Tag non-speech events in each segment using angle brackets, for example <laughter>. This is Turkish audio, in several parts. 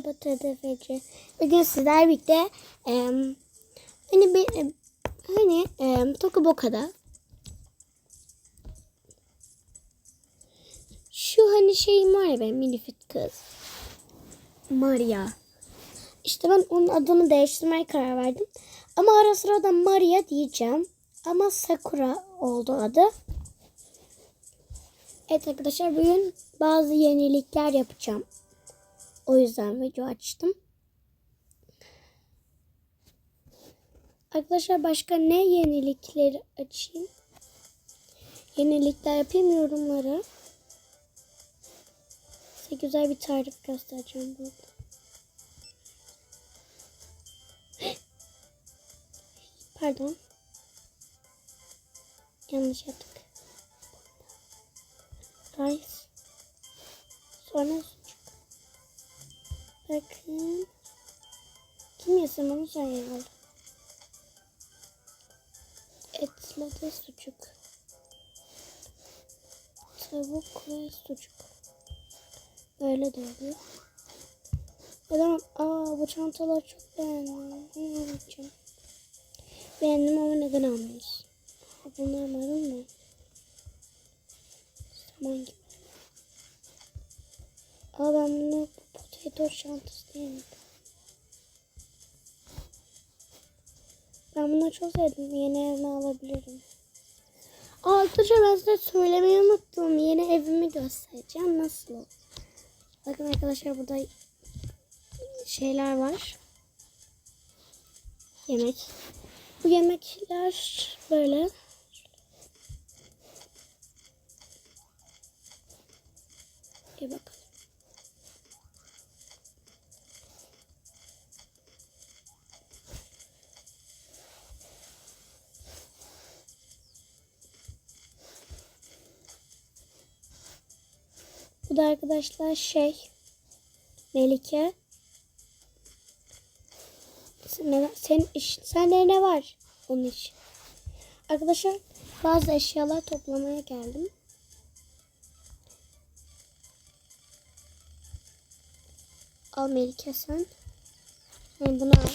Merhaba TDFC. Bugün sizler birlikte em, hani bir em, hani em, Tokuboka'da şu hani şeyim var ya benim minifit kız. Maria. İşte ben onun adını değiştirmeye karar verdim. Ama ara sıra da Maria diyeceğim. Ama Sakura oldu adı. Evet arkadaşlar bugün bazı yenilikler yapacağım. O yüzden video açtım. Arkadaşlar başka ne yenilikleri açayım? Yenilikler yapayım yorumlara. Size güzel bir tarif göstereceğim burada. <gasps> Pardon. Yanlış yaptık. Rice. Sonra Bakın. Kim yesin bunu sen herhalde. Etle sucuk. Tavuk ve sucuk. Böyle de oluyor. Adam, aa bu çantalar çok beğendim. Bunu alacağım. Beğendim ama neden almıyorsun? Ha, Bunlar marul mu? Saman gibi. Aa ben bunu potato çantası değil mi? Ben bunu çok sevdim. Yeni evime alabilirim. Arkadaşlar ben size söylemeyi unuttum. Yeni evimi göstereceğim. Nasıl? Bakın arkadaşlar burada şeyler var. Yemek. Bu yemekler böyle. Bir bakalım. Bu da arkadaşlar şey Melike. Sen, iş, sende ne var? Onun iş. Arkadaşlar bazı eşyalar toplamaya geldim. Al Melike sen. Yani bunu al.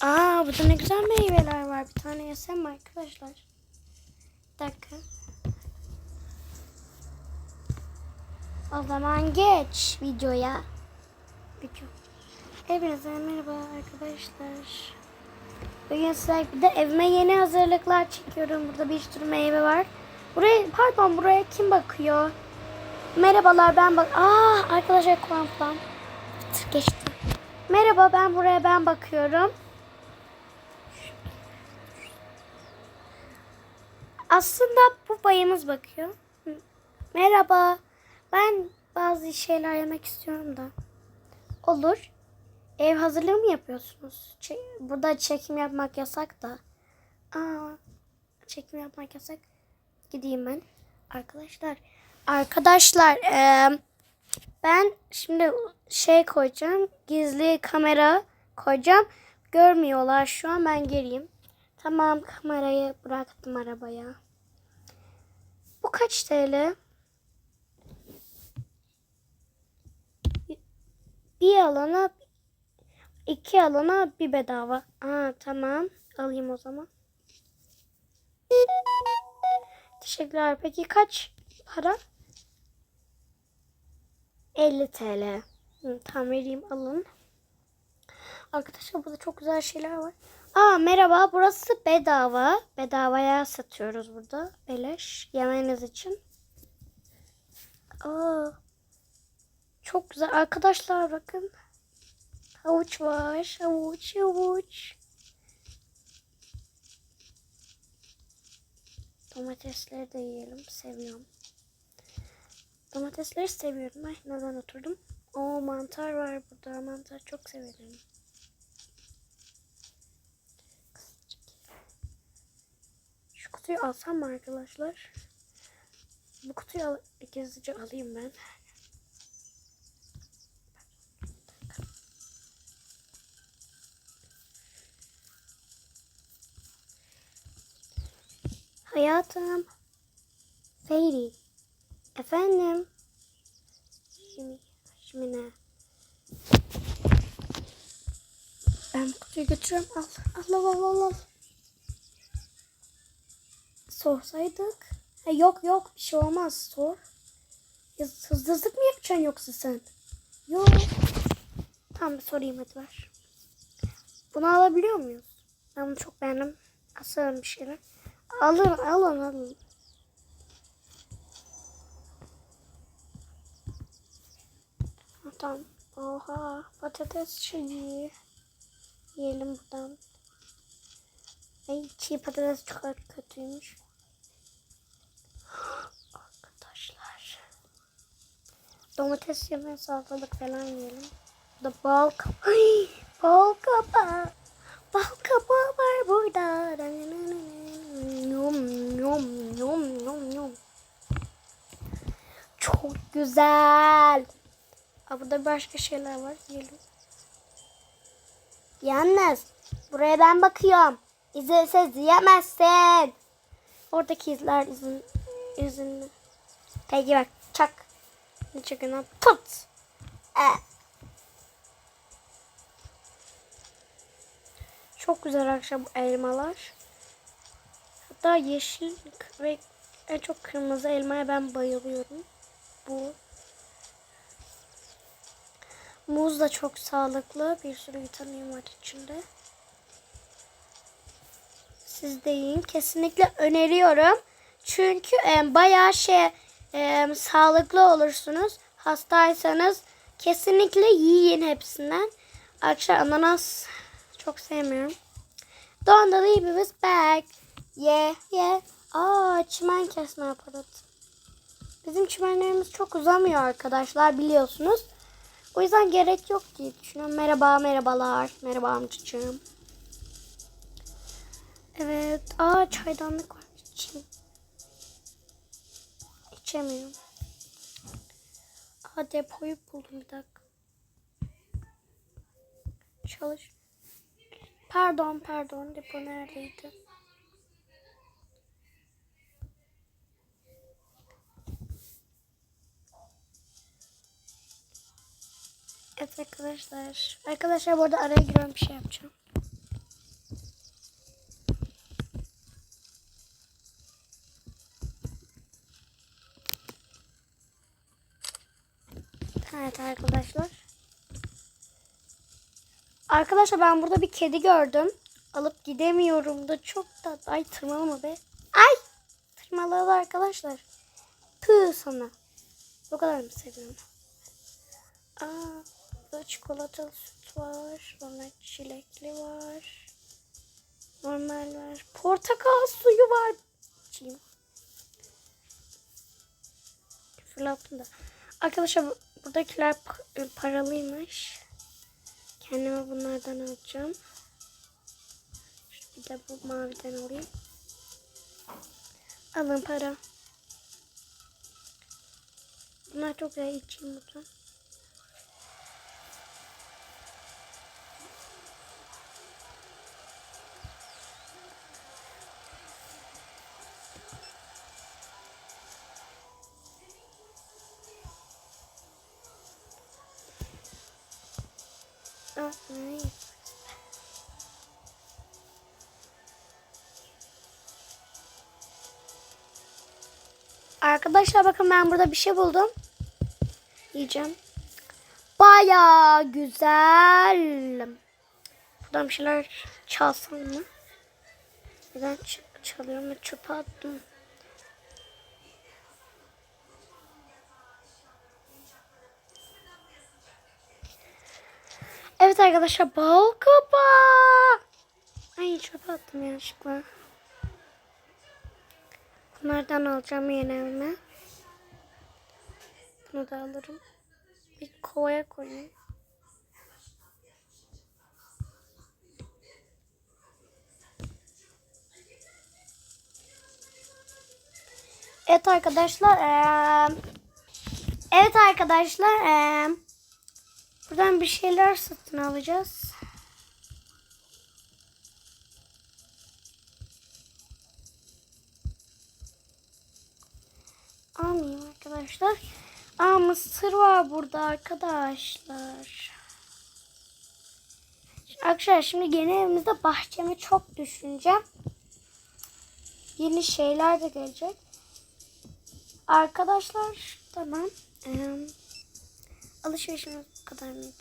Aa burada ne güzel meyveler var. Bir tane yesem mi arkadaşlar? Bir dakika. O zaman geç videoya. Video. Hepinize merhaba arkadaşlar. Bugün sizlerle bir de evime yeni hazırlıklar çekiyorum. Burada bir sürü meyve var. Buraya pardon buraya kim bakıyor? Merhabalar ben bak. Aa arkadaşlar kulağım geçti. Merhaba ben buraya ben bakıyorum. Aslında bu bayımız bakıyor. Merhaba. Ben bazı şeyler yemek istiyorum da. Olur. Ev hazırlığı mı yapıyorsunuz? Çe- Burada çekim yapmak yasak da. Aa, çekim yapmak yasak. Gideyim ben. Arkadaşlar. Arkadaşlar. eee, ben şimdi şey koyacağım. Gizli kamera koyacağım. Görmüyorlar şu an. Ben geleyim. Tamam kamerayı bıraktım arabaya. Bu kaç TL? Bir alana iki alana bir bedava. Aa tamam. Alayım o zaman. Teşekkürler. Peki kaç para? 50 TL. Hı, tamam vereyim alın. Arkadaşlar burada çok güzel şeyler var. Aa merhaba burası bedava. Bedavaya satıyoruz burada. Beleş yemeniz için. Aa çok güzel. Arkadaşlar bakın. Havuç var. Havuç, havuç. Domatesleri de yiyelim. Seviyorum. Domatesleri seviyorum. Ay neden oturdum? O mantar var burada. Mantar çok severim. Şu kutuyu alsam mı arkadaşlar? Bu kutuyu al gizlice alayım ben. Hayatım. Fairy. Efendim. Şimdi Şimdi ne? Ben kutuyu götürüyorum. Al. Al al al al. Sorsaydık. Ha, yok yok bir şey olmaz. Sor. Hızlılık mı yapacaksın yoksa sen? Yok. Tamam sorayım hadi ver. Bunu alabiliyor muyuz? Ben bunu çok beğendim. Asarım bir şeyler. Alın alın alın. Tamam. Oha patates çiğ. Yiyelim buradan. Ay çiğ patates çok kötüymüş. Arkadaşlar. Domates yemeği salatalık falan yiyelim. Da bal kabağı. <gasps> Ay, bal kabağı. Bal kabağı var burada. Yum yum yum yum yum. Çok güzel. Aa, burada başka şeyler var. Yiyelim. Yalnız buraya ben bakıyorum. İzinsiz yiyemezsin. Oradaki izler izin izinli. Peki bak çak. Ne çakına tut. E. Çok güzel bu elmalar. Hatta yeşil ve en çok kırmızı elmaya ben bayılıyorum. Bu Muz da çok sağlıklı. Bir sürü vitamin var içinde. Siz de yiyin. Kesinlikle öneriyorum. Çünkü e, bayağı şey e, sağlıklı olursunuz. Hastaysanız kesinlikle yiyin hepsinden. Arkadaşlar ananas çok sevmiyorum. Don't leave us back. Yeah, yeah. Aa, çimen kesme aparatı. Bizim çimenlerimiz çok uzamıyor arkadaşlar biliyorsunuz. O yüzden gerek yok diye düşünüyorum. Merhaba, merhabalar. Merhaba amcacığım. Evet. Aa çaydanlık var. İçeyim. İçemiyorum. Aa depoyu buldum bir dakika. Çalış. Pardon pardon depo neredeydi? Evet arkadaşlar. Arkadaşlar bu arada araya giriyorum bir şey yapacağım. Evet arkadaşlar. Arkadaşlar ben burada bir kedi gördüm. Alıp gidemiyorum da çok da ay tırmalama be. Ay tırmaladı arkadaşlar. Tüh sana. Bu kadar mı seviyorum? Aa, burada çikolatalı süt var. Sonra çilekli var. Normal var. Portakal suyu var. İçeyim. Fırlattım da. Arkadaşlar bu- buradakiler pa- paralıymış. Kendime bunlardan alacağım. Bir de bu maviden alayım. Alın para. Bunlar çok güzel içeyim buradan. Arkadaşlar bakın ben burada bir şey buldum. Yiyeceğim. Baya güzel. Buradan bir şeyler çalsam mı? Neden çalıyorum çöpe attım. Evet arkadaşlar bal kabağı. Ay çöpe attım yanlışlıkla. Bunlardan alacağım yeni evime. Bunu da alırım. Bir kovaya koyayım. Evet arkadaşlar. eee, evet arkadaşlar. Buradan bir şeyler satın alacağız. Almayayım arkadaşlar. Aa mısır var burada arkadaşlar. Arkadaşlar şimdi yeni evimizde bahçemi çok düşüneceğim. Yeni şeyler de gelecek. Arkadaşlar tamam. Ee, alışverişimiz bu kadar mıydı?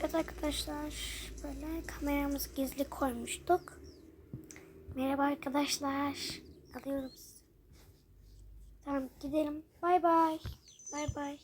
Evet arkadaşlar böyle kameramızı gizli koymuştuk. Merhaba arkadaşlar. Alıyoruz. Tamam gidelim. Bay bay. Bay bay.